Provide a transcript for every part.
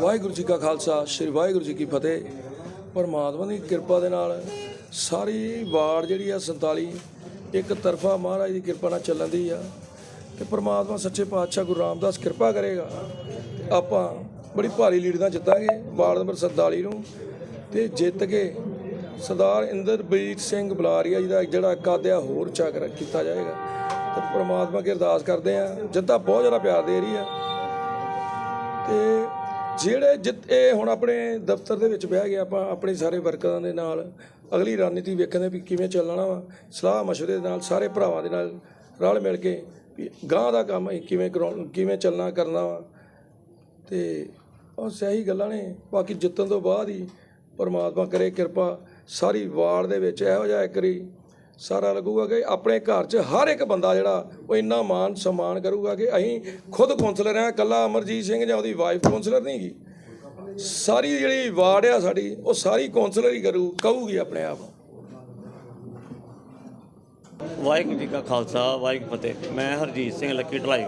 ਵਾਹਿਗੁਰੂ ਜੀ ਕਾ ਖਾਲਸਾ, ਸ੍ਰੀ ਵਾਹਿਗੁਰੂ ਜੀ ਕੀ ਫਤਿਹ। ਪਰਮਾਤਮਾ ਦੀ ਕਿਰਪਾ ਦੇ ਨਾਲ ਸਾਰੀ ਵਾਰਡ ਜਿਹੜੀ ਆ 47 ਇੱਕ ਤਰਫਾ ਮਹਾਰਾਜ ਦੀ ਕਿਰਪਾ ਨਾਲ ਚੱਲਣ ਦੀ ਆ। ਤੇ ਪਰਮਾਤਮਾ ਸੱਚੇ ਪਾਤਸ਼ਾਹ ਗੁਰੂ ਰਾਮਦਾਸ ਕਿਰਪਾ ਕਰੇਗਾ। ਆਪਾਂ ਬੜੀ ਭਾਰੀ ਲੀਡ ਨਾਲ ਜਿੱਤਾਂਗੇ ਵਾਰਡ ਨੰਬਰ 47 ਨੂੰ। ਤੇ ਜਿੱਤ ਕੇ ਸਰਦਾਰ ਇੰਦਰਬੀਰ ਸਿੰਘ ਬੁਲਾਰੀਆ ਜੀ ਦਾ ਜਿਹੜਾ ਕਾਦਿਆ ਹੋਰ ਚਾਕਰ ਕੀਤਾ ਜਾਏਗਾ। ਤੇ ਪਰਮਾਤਮਾ ਕੀ ਅਰਦਾਸ ਕਰਦੇ ਆ ਜਿੱਦਾਂ ਬਹੁਤ ਜ਼ਿਆਦਾ ਪਿਆਰ ਦੇ ਰਹੀ ਆ। ਤੇ ਜਿਹੜੇ ਜਿੱਤੇ ਹੁਣ ਆਪਣੇ ਦਫ਼ਤਰ ਦੇ ਵਿੱਚ ਬਹਿ ਗਏ, ਆਪਾਂ ਆਪਣੇ ਸਾਰੇ ਵਰਕਰਾਂ ਦੇ ਨਾਲ ਅਗਲੀ ਰਣਨੀਤੀ ਵੇਖਦੇ ਵੀ ਕਿਵੇਂ ਚੱਲਣਾ ਵਾ। ਸਲਾਹ ਮਸ਼ਵਰੇ ਦੇ ਨਾਲ, ਸਾਰੇ ਭਰਾਵਾਂ ਦੇ ਨਾਲ ਰਲ ਮਿਲ ਕੇ ਵੀ ਗਾਂ ਦਾ ਕੰਮ ਕਿਵੇਂ ਕਰਾਉਣ, ਕਿਵੇਂ ਚੱਲਣਾ, ਕਰਨਾ ਵਾ। ਤੇ ਉਹ ਸਹੀ ਗੱਲਾਂ ਨੇ। ਬਾਕੀ ਜਿੱਤਣ ਤੋਂ ਬਾਅਦ ਹੀ ਪਰਮਾਤਮਾ ਕਰੇ ਕਿਰਪਾ। ਸਾਰੀ ਵਾਰ ਦੇ ਵਿੱਚ ਇਹੋ ਜਿਹਾ ਇੱਕ ਸਾਰਾ ਲੱਗੂਗਾ ਕਿ ਆਪਣੇ ਘਰ 'ਚ ਹਰ ਇੱਕ ਬੰਦਾ ਜਿਹੜਾ, ਉਹ ਇੰਨਾ ਮਾਨ ਸਨਮਾਨ ਕਰੂਗਾ ਕਿ ਅਸੀਂ ਖੁਦ ਕਾਉਂਸਲਰ ਆ ਕੱਲਾ ਅਮਰਜੀਤ ਸਿੰਘ ਜਾਂ ਉਹਦੀ ਵਾਈਫ ਕਾਉਂਸਲਰ ਨਹੀਂ ਗੀ। ਸਾਰੀ ਜਿਹੜੀ ਵਾਰਡ ਆ ਸਾਡੀ, ਉਹ ਸਾਰੀ ਕਾਉਂਸਲਰ ਹੀ ਕਰੂ, ਕਹੂਗੀ ਆਪਣੇ ਆਪ। ਵਾਹਿਗੁਰੂ ਜੀ ਕਾ ਖਾਲਸਾ, ਵਾਹਿਗੁਰੂ ਫਤਿਹ। ਮੈਂ Harjeet Singh Lucky Dhalai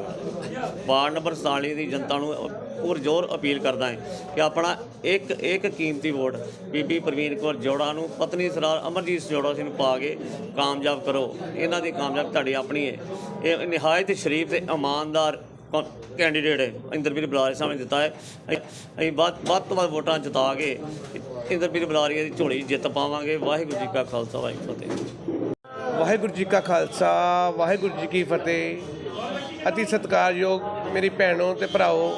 ward number 47 ਦੀ ਜਨਤਾ ਨੂੰ ਪੁਰਜੋਰ ਅਪੀਲ ਕਰਦਾ ਹਾਂ ਕਿ ਆਪਣਾ ਇੱਕ ਇੱਕ ਕੀਮਤੀ ਵੋਟ ਬੀਬੀ ਪ੍ਰਵੀਨ ਕੌਰ ਜੋੜਾ ਨੂੰ, ਪਤਨੀ ਸਰਦਾਰ ਅਮਰਜੀਤ ਜੋੜਾ ਸਿੰਘ ਨੂੰ ਪਾ ਕੇ ਕਾਮਯਾਬ ਕਰੋ। ਇਹਨਾਂ ਦੀ ਕਾਮਯਾਬ ਤੁਹਾਡੀ ਆਪਣੀ ਹੈ। ਇਹ ਨਿਹਾਇਤ, ਸ਼ਰੀਫ ਤੇ ਇਮਾਨਦਾਰ ਕੌ- ਕੈਂਡੀਡੇਟ ਹੈ। ਇੰਦਰਵੀਰ ਬੁਲਾਰੇ ਨੇ ਦਿੱਤਾ ਹੈ। ਅਸੀਂ- ਵੱਧ ਵੱਧ ਤੋਂ ਵੱਧ ਵੋਟਾਂ ਜਿਤਾ ਕੇ ਇੰਦਰਵੀਰ ਬੁਲਾਰੀਆ ਦੀ ਝੋਲੀ ਜਿੱਤ ਪਾਵਾਂਗੇ। ਵਾਹਿਗੁਰੂ ਜੀ ਕਾ ਖਾਲਸਾ, ਵਾਹਿਗੁਰੂ ਫਤਿਹ। ਵਾਹਿਗੁਰੂ ਜੀ ਕਾ ਖਾਲਸਾ, ਵਾਹਿਗੁਰੂ ਜੀ ਕੀ ਫਤਿਹ। ਅਤੀ ਸਤਿਕਾਰਯੋਗ ਮੇਰੀ ਭੈਣੋ ਤੇ ਭਰਾਓ,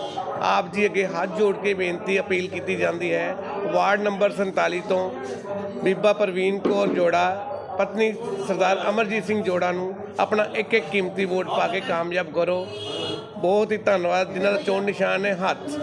ਆਪ ਜੀ ਅੱਗੇ ਹੱਥ ਜੋੜ ਕੇ ਬੇਨਤੀ, ਅਪੀਲ ਕੀਤੀ ਜਾਂਦੀ ਹੈ। ਵਾਰਡ ਨੰਬਰ 47 ਤੋਂ ਬੀਬਾ ਪ੍ਰਵੀਨ ਕੌਰ ਜੋੜਾ, ਪਤਨੀ ਸਰਦਾਰ ਅਮਰਜੀਤ ਸਿੰਘ ਜੋੜਾ ਨੂੰ ਆਪਣਾ ਇੱਕ ਇੱਕ ਕੀਮਤੀ ਵੋਟ ਪਾ ਕੇ ਕਾਮਯਾਬ ਕਰੋ। ਬਹੁਤ ਹੀ ਧੰਨਵਾਦ, ਜਿਨ੍ਹਾਂ ਦਾ ਚੋਣ ਨਿਸ਼ਾਨ ਹੈ ਹੱਥ।